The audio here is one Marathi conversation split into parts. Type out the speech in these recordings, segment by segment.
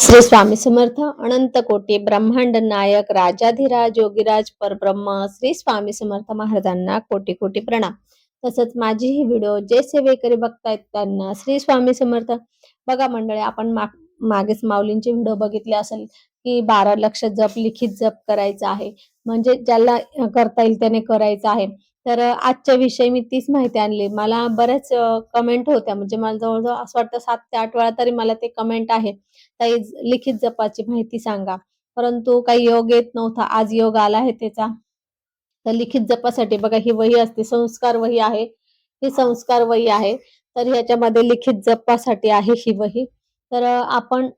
श्री स्वामी समर्थ अनंत कोटी ब्रह्मांड नायक राजाधिराज योगीराज परब्रह्म श्री स्वामी समर्थ महाराजांना कोटी कोटी प्रणाम. तसंच माझी ही व्हिडिओ जे सेवेकरी बघतायत त्यांना श्री स्वामी समर्थ. बघा मंडळी आपण माग मागेच माऊलींचे व्हिडिओ बघितले असेल की बारा लक्ष जप लिखित जप करायचा आहे. म्हणजे ज्याला करता येईल त्याने करायचं आहे. तर आजच्या विषयी मी तीच माहिती आणली. मला बऱ्याच कमेंट होत्या. म्हणजे मला जवळजवळ असं वाटतं सात ते आठ वेळा तरी मला ते कमेंट आहे. ताई लिखित जपाची माहिती सांगा. परंतु काही योग येत नव्हता. आज योग आला आहे त्याचा. तर लिखित जपासाठी बघा ही वही असते. संस्कार वही आहे. ही संस्कार वही आहे. तर ह्याच्यामध्ये लिखित जपासाठी आहे ही वही. तर आपण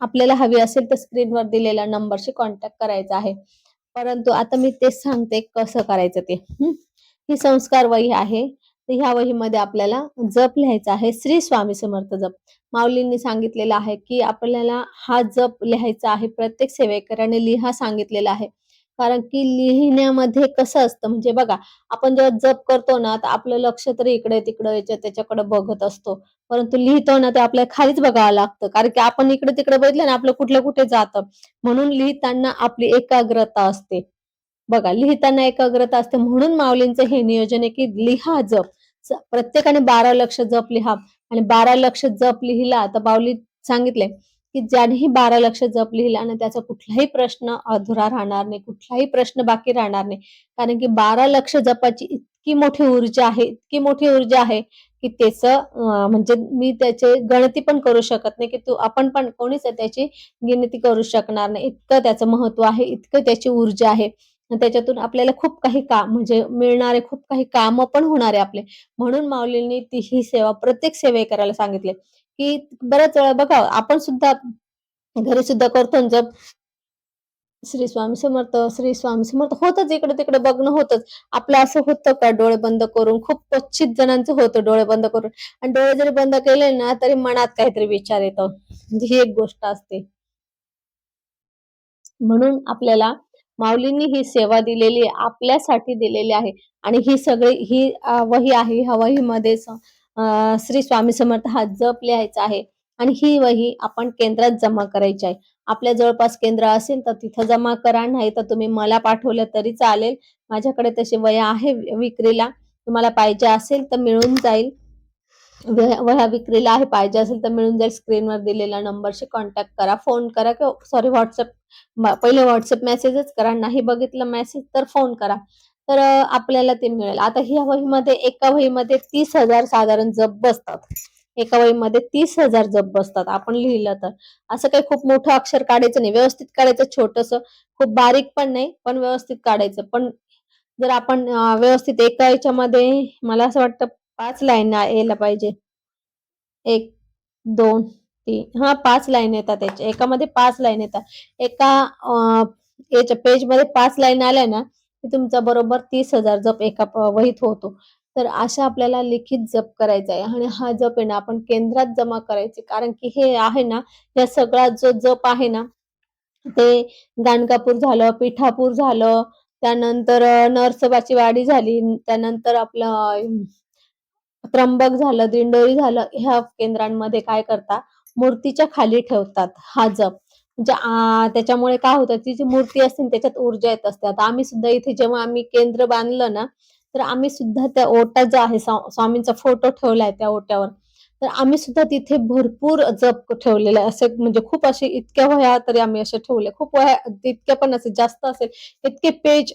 आपल्याला हवी असेल तर स्क्रीनवर दिलेल्या नंबरशी कॉन्टॅक्ट करायचा आहे. परंतु आता मी तेच सांगते कसं करायचं ते. ही संस्कार वही आहे. तर ह्या वहीमध्ये आपल्याला जप लिहायचा आहे. श्री स्वामी समर्थ जप. माऊलींनी सांगितलेलं आहे की आपल्याला हा जप लिहायचा आहे. प्रत्येक सेवेकराने लिहा सांगितलेला आहे. कारण की लिहिण्यामध्ये कसं असतं म्हणजे बघा आपण जेव्हा जप करतो ना तर आपलं लक्ष तरी इकडे तिकडे याच्या त्याच्याकडे बघत असतो. परंतु लिहितो ना ते आपल्याला खालीच बघावं लागतं. कारण की आपण इकडे तिकडे बघितलं ना आपलं कुठलं कुठे जातं. म्हणून लिहिताना आपली एकाग्रता असते. बघा लिहिताना एकाग्रता असते. म्हणून माऊलींचं हे नियोजन आहे की लिहा जप. प्रत्येकाने बारा लक्ष जप लिहा. आणि बारा लक्ष जप लिहिला तर माऊली सांगितले की ज्यानेही बारा लक्ष जप लिहिला आणि त्याचा कुठलाही प्रश्न अधुरा राहणार नाही कुठलाही प्रश्न बाकी राहणार नाही. कारण की बारा लक्ष जपाची इतकी मोठी ऊर्जा आहे इतकी मोठी ऊर्जा आहे की त्याचं म्हणजे मी त्याचे गणती पण करू शकत नाही की तू आपण पण कोणीच त्याची गिनती करू शकणार नाही. इतकं त्याचं महत्त्व आहे इतकं त्याची ऊर्जा आहे. त्याच्यातून आपल्याला खूप काही काम म्हणजे मिळणारे खूप काही काम पण होणारे आपले. म्हणून माऊलींनी ती ही सेवा प्रत्येक सेवे करायला सांगितले. की बऱ्याच वेळा बघा आपण सुद्धा घरी सुद्धा करतो जप श्री स्वामी समर्थ श्री स्वामी समर्थ होतच इकडे तिकडे बघणं होतच. आपलं असं होतं का डोळे बंद करून? खूप क्वचित जणांचं होतं डोळे बंद करून. आणि डोळे जरी बंद केले ना तरी मनात काहीतरी विचार येतो. म्हणजे ही एक गोष्ट असते. म्हणून आपल्याला माऊलींनी ही सेवा दिलेली आपल्यासाठी दिलेली आहे. आणि ही सगळी ही वही आहे ह्या वहीमध्ये श्री स्वामी समर्थ हा जप लिहायचा आहे. आणि ही वही आपण केंद्रात जमा करायची आहे. आपल्या जवळपास केंद्र असेल तर तिथं जमा करा नाही तर तुम्ही मला पाठवलं तरी चालेल. माझ्याकडे तशी वया आहे विक्रीला. तुम्हाला पाहिजे असेल तर मिळून जाईल. वह्या विक्रीला आहे पाहिजे असेल तर मिळून जाईल स्क्रीनवर दिलेल्या नंबरशी कॉन्टॅक्ट करा. फोन करा किंवा सॉरी व्हॉट्सअप पहिले व्हॉट्सअप मेसेजच करा. नाही बघितलं मेसेज तर फोन करा. तर आपल्याला ते मिळेल. आता ह्या वहीमध्ये एका वहीमध्ये तीस हजार साधारण जप बसतात. एका वहीमध्ये तीस हजार जप बसतात आपण लिहिलं तर. असं काही खूप मोठं अक्षर काढायचं नाही. व्यवस्थित काढायचं छोटस. खूप बारीक पण नाही पण व्यवस्थित काढायचं. पण जर आपण व्यवस्थित एका याच्यामध्ये मला असं वाटतं पाच लाईन यायला पाहिजे. एक दोन तीन. हा पाच लाईन येतात त्याच्या एकामध्ये पाच लाईन येतात. एका याच्या पेजमध्ये पाच लाईन आल्या ना की तुमचा बरोबर तीस हजार जप एका वहीत होतो. तर अशा आपल्याला लिखित जप करायचा आहे. आणि हा जप आहे ना आपण केंद्रात जमा करायचे. कारण की हे आहे ना या सगळा जो जप आहे ना ते गाणगापूर झालं पिठापूर झालं त्यानंतर नरसोबाची वाडी झाली त्यानंतर आपलं त्र्यंबक झालं दिंडोरी झालं ह्या केंद्रांमध्ये काय करतात? मूर्तीच्या खाली ठेवतात हा जप. म्हणजे त्याच्यामुळे काय होतं ती जी मूर्ती असते ना, त्याच्यात ऊर्जा येत असते. आता आम्ही सुद्धा इथे जेव्हा आम्ही केंद्र बांधलं ना तर आम्ही सुद्धा त्या ओटा जो आहे स्वा- स्वामींचा फोटो ठेवलाय त्या ओट्यावर. तर आम्ही सुद्धा तिथे भरपूर जप ठेवलेले आहे. असे म्हणजे खूप असे इतक्या वह्या तरी आम्ही असे ठेवले. खूप वह्या इतक्या पण असे जास्त असेल इतके पेज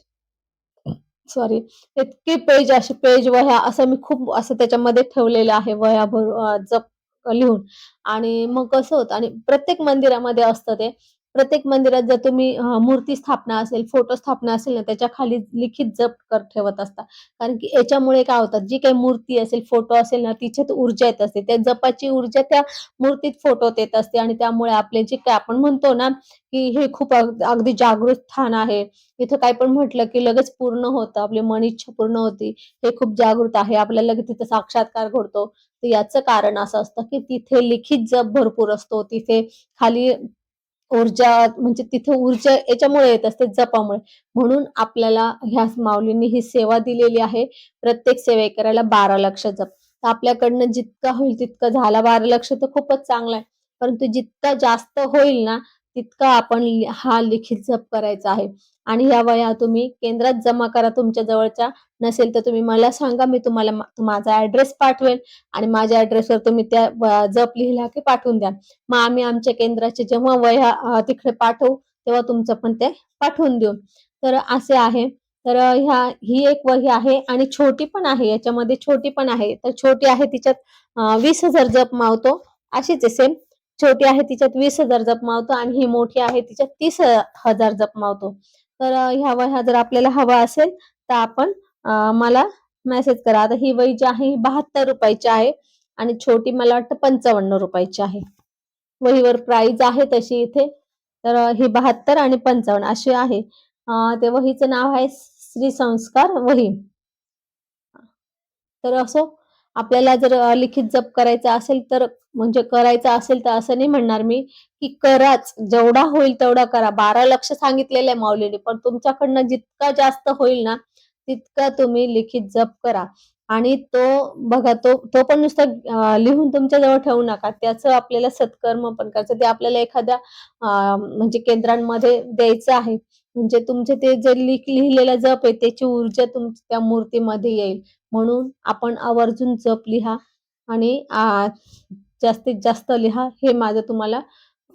सॉरी इतके पेज असे पेज वह्या असं मी खूप असं त्याच्यामध्ये ठेवलेलं आहे वह्या भर जप लिहून. आणि मग कसं होतं आणि प्रत्येक मंदिरामध्ये असतं ते. प्रत्येक मंदिरात जर तुम्ही मूर्ती स्थापना असेल फोटो स्थापना असेल ना त्याच्याखाली लिखित जप कर ठेवत असता. कारण की याच्यामुळे काय होतात जी काही मूर्ती असेल फोटो असेल ना तिच्यात ऊर्जा येत असते. त्या जपाची ऊर्जा त्या मूर्तीत फोटोत येत असते आणि त्यामुळे आपले जे काय आपण म्हणतो ना की हे खूप अगदी जागृत स्थान आहे. इथं काय पण म्हटलं की लगेच पूर्ण होतं. आपली मन इच्छा पूर्ण होती. हे खूप जागृत आहे. आपल्याला लगेच तिथं साक्षात्कार घडतो. तर याचं कारण असं असतं की तिथे लिखित जप भरपूर असतो. तिथे खाली ऊर्जा म्हणजे तिथे ऊर्जा याच्यामुळे येत असते जपामुळे. म्हणून आपल्याला ह्या माऊलींनी ही सेवा दिलेली आहे प्रत्येक सेवा करायला बारा लक्ष जप. तर आपल्याकडनं जितका होईल तितका झाला बारा लक्ष तर खूपच चांगलं आहे. परंतु जितका जास्त होईल ना तितका आपण हा लिखित जप करायचा आहे. आणि ह्या वह्या तुम्ही केंद्रात जमा करा तुमच्या जवळच्या. नसेल तर तुम्ही मला सांगा मी तुम्हाला माझा ऍड्रेस पाठवेल आणि माझ्या ऍड्रेसवर तुम्ही त्या जप लिहिला की पाठवून द्या मग आम्ही आमच्या केंद्राचे जेव्हा वह्या तिकडे पाठवू तेव्हा तुमचं पण ते पाठवून देऊ. तर असे आहे. तर ह्या ही एक वही आहे आणि छोटी पण आहे. याच्यामध्ये छोटी पण आहे. तर छोटी आहे तिच्यात वीस हजार जप मावतो. अशीच आहे सेम छोटी आहे तिच्यात वीस हजार जप मावतो आणि ही मोठी आहे तिच्यात तीस हजार जप मावतो. तर ह्या वह्या जर आपल्याला हवा असेल तर आपण मला मेसेज करा. आता ही वही जी आहे ही बहात्तर रुपयाची आहे आणि छोटी मला वाटतं पंचावन्न रुपयाची आहे. वहीवर प्राइस आहे तशी इथे. तर ही बहात्तर आणि पंचावन्न अशी आहे. ते वहीचं नाव आहे श्री संस्कार वही. तर असो आपल्याला जर लिखित जप करायचा असेल तर म्हणजे करायचं असेल तर असं नाही म्हणणार मी की कराच. जेवढा होईल तेवढा करा. बारा लक्ष सांगितलेलं आहे माऊलीने पण तुमच्याकडनं जितका जास्त होईल ना तितका तुम्ही लिखित जप करा. आणि तो बघा तो तो पण नुसतं लिहून तुमच्या जवळ ठेवू नका. त्याचं आपल्याला सत्कर्म पण करायचं. ते आपल्याला एखाद्या म्हणजे केंद्रांमध्ये द्यायचं आहे. म्हणजे तुमचे ते जे लिख लिहिलेलं जप आहे त्याची ऊर्जा तुमच्या त्या मूर्तीमध्ये येईल. म्हणून आपण आवर्जून जप लिहा आणि जास्तीत जास्त लिहा. हे माझं तुम्हाला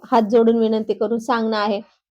हात जोडून विनंती करून सांगणं आहे.